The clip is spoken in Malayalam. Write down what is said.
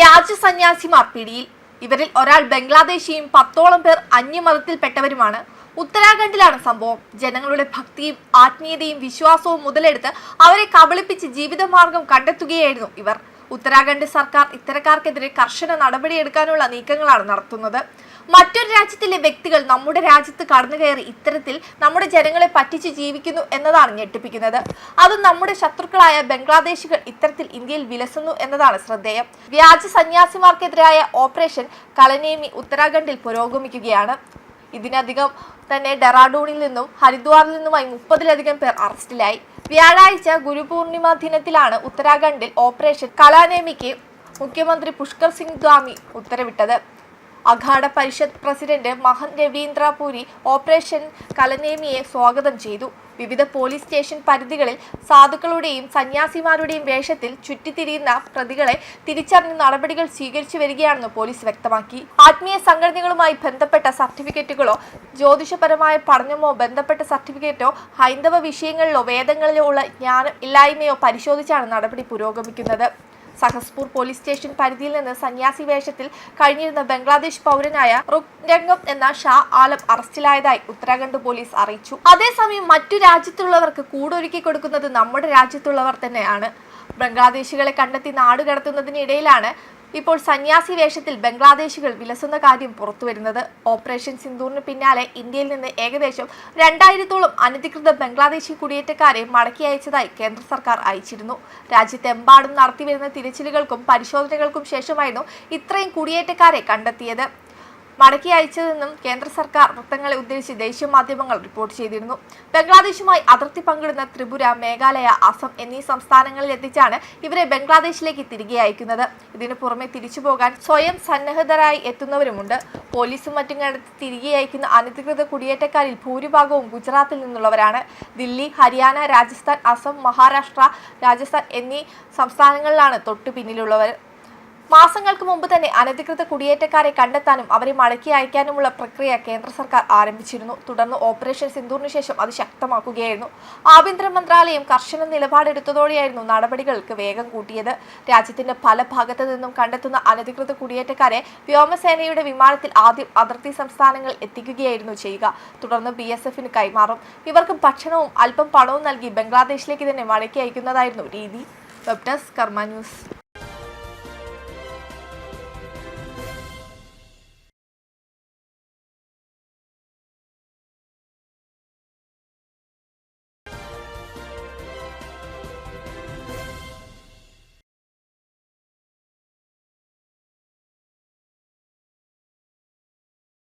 വ്യാജ സന്യാസിമാർ പിടിയിൽ ഇവരിൽ ഒരാൾ ബംഗ്ലാദേശിയും പത്തോളം പേർ അന്യമതത്തിൽപ്പെട്ടവരുമാണ്. ഉത്തരാഖണ്ഡിലാണ് സംഭവം. ജനങ്ങളുടെ ഭക്തിയും ആത്മീയതയും വിശ്വാസവും മുതലെടുത്ത് അവരെ കബളിപ്പിച്ച് ജീവിതമാർഗം കണ്ടെത്തുകയായിരുന്നു ഇവർ. ഉത്തരാഖണ്ഡ് സർക്കാർ ഇത്തരക്കാർക്കെതിരെ കർശന നടപടിയെടുക്കാനുള്ള നീക്കങ്ങളാണ് നടത്തുന്നത്. മറ്റൊരു രാജ്യത്തിലെ വ്യക്തികൾ നമ്മുടെ രാജ്യത്ത് കടന്നു കയറി ഇത്തരത്തിൽ നമ്മുടെ ജനങ്ങളെ പറ്റിച്ച് ജീവിക്കുന്നു എന്നതാണ് ഞെട്ടിപ്പിക്കുന്നത്. അത് നമ്മുടെ ശത്രുക്കളായ ബംഗ്ലാദേശികൾ ഇത്തരത്തിൽ ഇന്ത്യയിൽ വിലസുന്നു എന്നതാണ് ശ്രദ്ധേയം. വ്യാജ സന്യാസിമാർക്കെതിരായ ഓപ്പറേഷൻ കലനേമി ഉത്തരാഖണ്ഡിൽ പുരോഗമിക്കുകയാണ്. ഇതിനധികം തന്നെ ഡെറാഡൂണിൽ നിന്നും ഹരിദ്വാറിൽ നിന്നുമായി മുപ്പതിലധികം പേർ അറസ്റ്റിലായി. വ്യാഴാഴ്ച ഗുരുപൂർണിമ ദിനത്തിലാണ് ഉത്തരാഖണ്ഡിൽ ഓപ്പറേഷൻ കലാനേമിക്ക് മുഖ്യമന്ത്രി പുഷ്കർ സിംഗ് ധാമി ഉത്തരവിട്ടത്. അഖാഡ പരിഷത്ത് പ്രസിഡന്റ് മഹൻ രവീന്ദ്ര പുരി ഓപ്പറേഷൻ കലനേമിയെ സ്വാഗതം ചെയ്തു. വിവിധ പോലീസ് സ്റ്റേഷൻ പരിധികളിൽ സാധുക്കളുടെയും സന്യാസിമാരുടെയും വേഷത്തിൽ ചുറ്റിത്തിരിയുന്ന പ്രതികളെ തിരിച്ചറിഞ്ഞ് നടപടികൾ സ്വീകരിച്ചു വരികയാണെന്ന് പോലീസ് വ്യക്തമാക്കി. ആത്മീയ സംഘടനകളുമായി ബന്ധപ്പെട്ട സർട്ടിഫിക്കറ്റുകളോ ജ്യോതിഷപരമായ പഠനമോ ബന്ധപ്പെട്ട സർട്ടിഫിക്കറ്റോ ഹൈന്ദവ വിഷയങ്ങളിലോ വേദങ്ങളിലോ ഉള്ള ജ്ഞാനം ഇല്ലായ്മയോ പരിശോധിച്ചാണ് നടപടി പുരോഗമിക്കുന്നത്. സഹസ്പൂർ പോലീസ് സ്റ്റേഷൻ പരിധിയിൽ നിന്ന് സന്യാസി വേഷത്തിൽ കഴിഞ്ഞിരുന്ന ബംഗ്ലാദേശ് പൗരനായ റുക്രംഗം എന്ന ഷാ ആലം അറസ്റ്റിലായതായി ഉത്തരാഖണ്ഡ് പോലീസ് അറിയിച്ചു. അതേസമയം മറ്റു രാജ്യത്തുള്ളവർക്ക് കൂടൊരുക്കി കൊടുക്കുന്നത് നമ്മുടെ രാജ്യത്തുള്ളവർ തന്നെയാണ്. ബംഗ്ലാദേശികളെ കണ്ടെത്തി നാടുകടത്തുന്നതിനിടയിലാണ് ഇപ്പോൾ സന്യാസി വേഷത്തിൽ ബംഗ്ലാദേശികൾ വിലസുന്ന കാര്യം പുറത്തുവരുന്നത്. ഓപ്പറേഷൻ സിന്ദൂറിന് പിന്നാലെ ഇന്ത്യയിൽ നിന്ന് ഏകദേശം രണ്ടായിരത്തോളം അനധികൃത ബംഗ്ലാദേശി കുടിയേറ്റക്കാരെ മടക്കി അയച്ചതായി കേന്ദ്ര സർക്കാർ അയച്ചിരുന്നു. രാജ്യത്തെമ്പാടും നടത്തിവരുന്ന തിരച്ചിലുകൾക്കും പരിശോധനകൾക്കും ശേഷമായിരുന്നു ഇത്രയും കുടിയേറ്റക്കാരെ കണ്ടെത്തിയത്. മടക്കി അയച്ചതെന്നും കേന്ദ്ര സർക്കാർ വൃത്തങ്ങളെ ഉദ്ദേശിച്ച് ദേശീയ മാധ്യമങ്ങൾ റിപ്പോർട്ട് ചെയ്തിരുന്നു. ബംഗ്ലാദേശുമായി അതിർത്തി പങ്കിടുന്ന ത്രിപുര മേഘാലയ അസം എന്നീ സംസ്ഥാനങ്ങളിൽ എത്തിച്ചാണ് ഇവരെ ബംഗ്ലാദേശിലേക്ക് തിരികെ അയക്കുന്നത്. ഇതിനു പുറമെ തിരിച്ചു പോകാൻ സ്വയം സന്നദ്ധരായി എത്തുന്നവരുമുണ്ട്. പോലീസും മറ്റും കണ്ടെത്തി തിരികെ അയക്കുന്ന അനധികൃത കുടിയേറ്റക്കാരിൽ ഭൂരിഭാഗവും ഗുജറാത്തിൽ നിന്നുള്ളവരാണ്. ദില്ലി ഹരിയാന രാജസ്ഥാൻ അസം മഹാരാഷ്ട്ര രാജസ്ഥാൻ എന്നീ സംസ്ഥാനങ്ങളിലാണ് തൊട്ടു പിന്നിലുള്ളവർ. മാസങ്ങൾക്ക് മുമ്പ് തന്നെ അനധികൃത കുടിയേറ്റക്കാരെ കണ്ടെത്താനും അവരെ മടക്കി അയക്കാനുമുള്ള പ്രക്രിയ കേന്ദ്ര സർക്കാർ ആരംഭിച്ചിരുന്നു. തുടർന്ന് ഓപ്പറേഷൻ സിന്ദൂറിന് ശേഷം അത് ശക്തമാക്കുകയായിരുന്നു. ആഭ്യന്തര മന്ത്രാലയം കർശന നിലപാടെടുത്തതോടെയായിരുന്നു നടപടികൾക്ക് വേഗം കൂട്ടിയത്. രാജ്യത്തിന്റെ പല ഭാഗത്തു നിന്നും കണ്ടെത്തുന്ന അനധികൃത കുടിയേറ്റക്കാരെ വ്യോമസേനയുടെ വിമാനത്തിൽ ആദ്യം അതിർത്തി സംസ്ഥാനങ്ങൾ എത്തിക്കുകയായിരുന്നു ചെയ്യുക. തുടർന്ന് ബി എസ് എഫിന് കൈമാറും. ഇവർക്ക് ഭക്ഷണവും അല്പം പണവും നൽകി ബംഗ്ലാദേശിലേക്ക് തന്നെ മടക്കി അയക്കുന്നതായിരുന്നു രീതി. വെബ് കർമ്മ ന്യൂസ്.